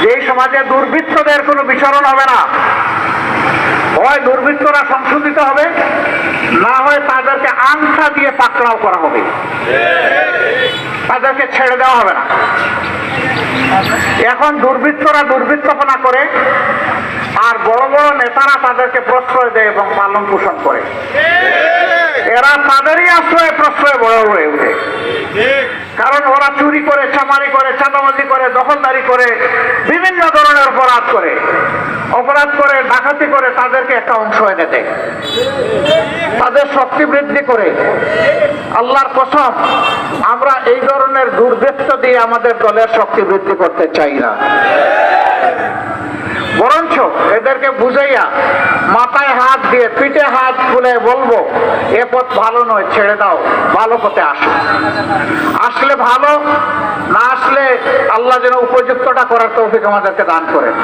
যে এই সমাজে দুর্বৃত্তদের কোনো বিচরণ হবে না, হয় দুর্বৃত্তরা সংশোধিত হবে, না হয় তাদেরকে আংসা দিয়ে পাকড়াও করা হবে। তাদেরকে ছেড়ে দেওয়া হবে না। এখন দুর্বৃত্তরা দুর্বৃত্তপনা করে, আর বড় বড় নেতারা তাদেরকে প্রশ্রয় দেয় এবং পালন পোষণ করে। এরা তাদেরই আশ্রয়ে প্রশ্রয় বড় হয়ে ওঠে। কারণ ওরা চুরি করে, চামারি করে, চাঁদাবাজি করে, দখলদারি করে, বিভিন্ন ধরনের অপরাধ করে। অপরাধ করে, ডাকাতি করে, তাদেরকে একটা অংশ এনে দেয়। তাদের শক্তি বৃদ্ধি করে। আল্লাহর কসম, আমরা এই ধরনের দুর্বৃত্ত দিয়ে আমাদের দলের শক্তি বৃদ্ধি করতে চাই না। বরঞ্চ এদেরকে বুঝাইয়া মাথায় দিয়ে পিঠে হাত খুলে বলব, এ পথ ভালো নয়, ছেড়ে দাও, ভালো পথে আসো। আসলে ভালো, না আসলে আল্লাহ যেন উপযুক্তটা করার তৌফিক আমাদেরকে দান করেন।